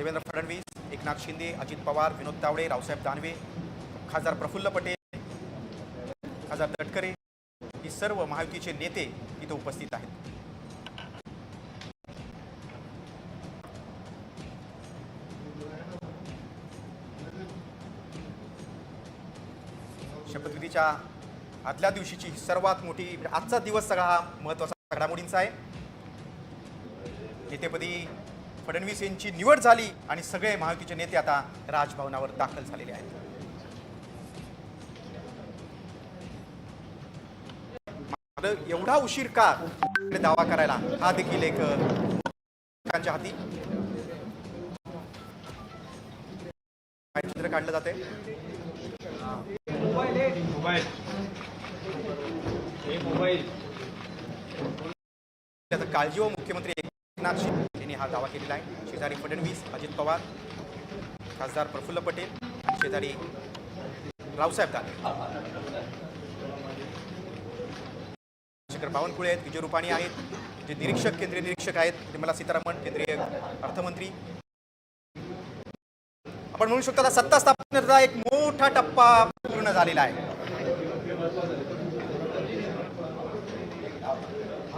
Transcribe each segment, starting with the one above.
देवेंद्र फडणवीस एकनाथ शिंदे अजित पवार विनोद तावडे रावसाहेब दानवे खासदार प्रफुल्ल पटेल खासदार तटकरे ही सर्व महायुतीचे नेते इथं उपस्थित आहेत. शपथविधीच्या आदल्या दिवशीची सर्वात मोठी आजचा दिवस सगळा हा महत्त्वाचा घडामोडींचा आहे. नेतेपदी फडणवीस यांची निवड झाली आणि सगळे महायुतीचे नेते आता राजभवनावर दाखल झालेले आहेत. एवढा उशीर का दावा करायला? हा देखील एक हाती. चित्र काढलं जाते मोबाईल. हे मोबाईल. त्याचा काळजी व मुख्यमंत्री. एकनाथ शिंदे यांनी हा दावा केलेला आहे. शेजारी फडणवीस अजित पवार खासदार प्रफुल्ल पटेल शेजारी रावसाहेब दानवे. शेखर बावनकुळे आहेत विजय रुपाणी आहेत जे निरीक्षक केंद्रीय निरीक्षक आहेत निर्मला सीतारामन केंद्रीय अर्थमंत्री. आपण म्हणू शकतो आता सत्ता स्थापनेचा एक मोठा टप्पा पूर्ण झालेला आहे.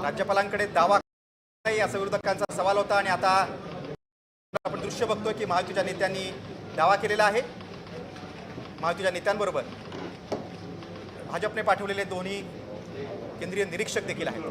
राज्यपालांकडे दावा नाही असा विरोधकांचा सवाल होता आणि आता आपण दृश्य बघतोय की महायुतीच्या नेत्यांनी दावा केलेला आहे. महायुतीच्या नेत्यांबरोबर भाजपने पाठवलेले दोन्ही केंद्रीय निरीक्षक देखील आहेत.